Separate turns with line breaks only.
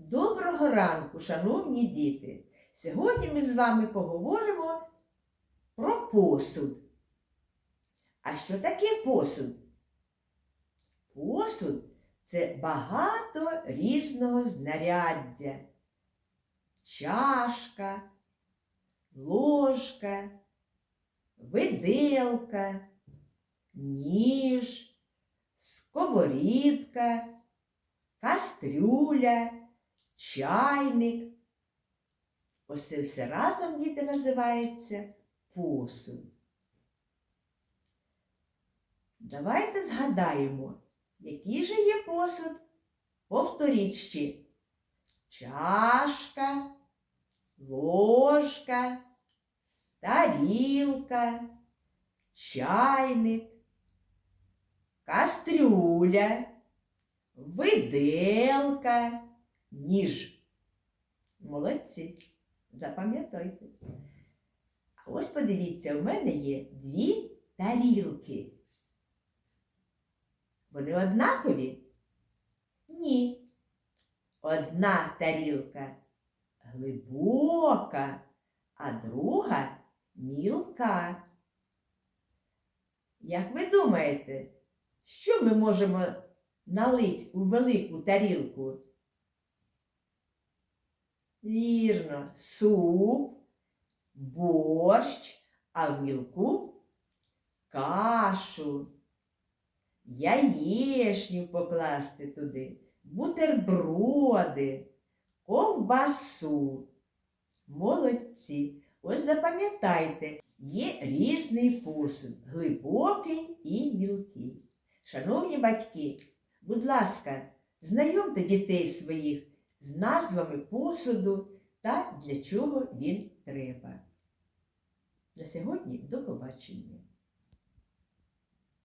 Доброго ранку, шановні діти! Сьогодні ми з вами поговоримо про посуд. А що таке посуд? Посуд це багато різного знаряддя. Чашка, ложка, виделка, ніж, сковорідка, кастрюля, чайник. Ось все разом діти називається посуд. Давайте згадаємо, який же є посуд. Повторіть. Чашка, ложка, тарілка, чайник, кастрюля, виделка, ніж. Молодці. Запам'ятайте. А ось подивіться, у мене є дві тарілки. Вони однакові? Ні. Одна тарілка глибока, а друга мілка. Як ви думаєте, що ми можемо налить у велику тарілку? Вірно, суп, борщ, а в мілку кашу, яєшню покласти туди, бутерброди, ковбасу. Молодці. Ось запам'ятайте, є різний посуд, глибокий і мілкий. Шановні батьки, будь ласка, знайомте дітей своїх з назвами посуду та для чого він треба. На сьогодні до побачення.